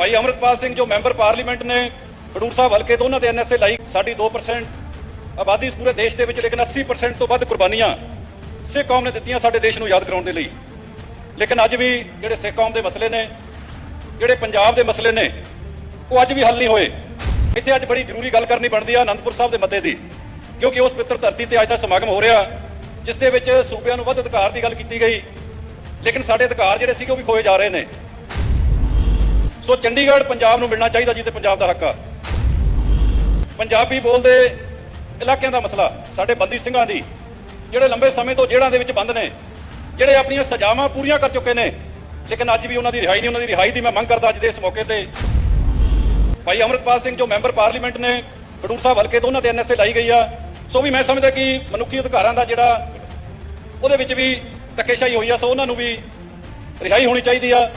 ਭਾਈ ਅਮਰਤਪਾਲ ਸਿੰਘ ਜੋ member parliament ਨੇ ਖਡੂਰ ਸਾਹਿਬ ਹਲਕੇ ਤੋਂ, ਉਹਨਾਂ ਤੇ ਐਨਐਸਏ ਲਾਈ ਸਾਡੀ 2% ਆਬਾਦੀ ਇਸ ਪੂਰੇ ਦੇਸ਼ ਦੇ ਵਿੱਚ, ਲੇਕਿਨ 80% ਤੋਂ ਵੱਧ ਕੁਰਬਾਨੀਆਂ ਸਿੱਖ ਕੌਮ ਨੇ ਦਿੱਤੀਆਂ ਸਾਡੇ ਦੇਸ਼ ਨੂੰ ਯਾਦ ਕਰਾਉਣ ਦੇ ਲਈ। ਲੇਕਿਨ ਅੱਜ ਵੀ ਜਿਹੜੇ ਸਿੱਖ ਕੌਮ ਦੇ ਮਸਲੇ ਨੇ, ਜਿਹੜੇ ਪੰਜਾਬ ਦੇ ਮਸਲੇ ਨੇ, ਉਹ ਅੱਜ ਵੀ ਹੱਲ ਨਹੀਂ ਹੋਏ। ਇੱਥੇ ਅੱਜ ਬੜੀ ਜ਼ਰੂਰੀ ਗੱਲ ਕਰਨੀ ਬਣਦੀ ਆ ਅਨੰਦਪੁਰ ਸਾਹਿਬ ਦੇ ਮਤੇ ਦੀ, ਕਿਉਂਕਿ ਉਸ ਪਿੱਤਰ ਧਰਤੀ ਤੇ ਅੱਜ ਦਾ ਸਮਾਗਮ ਹੋ ਰਿਹਾ, ਜਿਸ ਦੇ ਵਿੱਚ ਸੂਬਿਆਂ ਨੂੰ ਵੱਧ ਅਧਿਕਾਰ ਦੀ ਗੱਲ ਕੀਤੀ ਗਈ। ਲੇਕਿਨ ਸਾਡੇ ਅਧਿਕਾਰ ਜਿਹੜੇ ਸੀਗੇ, ਉਹ ਵੀ ਖੋਏ ਜਾ ਰਹੇ ਨੇ। ਸੋ ਚੰਡੀਗੜ੍ਹ ਪੰਜਾਬ ਨੂੰ ਮਿਲਣਾ ਚਾਹੀਦਾ ਜਿੱਤੇ ਪੰਜਾਬ ਦਾ ਹੱਕ ਆ। ਪੰਜਾਬੀ ਬੋਲਦੇ ਇਲਾਕਿਆਂ ਦਾ ਮਸਲਾ, ਸਾਡੇ ਬੰਦੀ ਸਿੰਘਾਂ ਦੀ, ਜਿਹੜੇ ਲੰਬੇ ਸਮੇਂ ਤੋਂ ਜੇਲ੍ਹਾਂ ਦੇ ਵਿੱਚ ਬੰਦ ਨੇ, ਜਿਹੜੇ ਆਪਣੀਆਂ ਸਜ਼ਾਵਾਂ ਪੂਰੀਆਂ ਕਰ ਚੁੱਕੇ ਨੇ, ਲੇਕਿਨ ਅੱਜ ਵੀ ਉਹਨਾਂ ਦੀ ਰਿਹਾਈ ਨਹੀਂ, ਉਹਨਾਂ ਦੀ ਰਿਹਾਈ ਦੀ ਮੈਂ ਮੰਗ ਕਰਦਾ ਅੱਜ ਦੇ ਇਸ ਮੌਕੇ ਤੇ। ਭਾਈ ਅਮਰਤਪਾਲ ਸਿੰਘ ਜੋ ਮੈਂਬਰ ਪਾਰਲੀਮੈਂਟ ਨੇ, ਖਡੂਰ ਸਾਹਿਬ ਹਲਕੇ ਤੋਂ ਉਹਨਾਂ ਤੇ ਐਨਐਸਏ ਲਾਈ ਗਈ ਆ। ਸੋ ਵੀ ਮੈਂ ਸਮਝਦਾ ਕਿ ਮਨੁੱਖੀ ਅਧਿਕਾਰਾਂ ਦਾ ਜਿਹੜਾ ਉਹਦੇ ਵਿੱਚ ਵੀ ਧੱਕੇਸ਼ਾਹੀ ਹੋਈ ਆ, ਸੋ ਉਹਨਾਂ ਨੂੰ ਵੀ ਰਿਹਾਈ ਹੋਣੀ ਚਾਹੀਦੀ ਆ।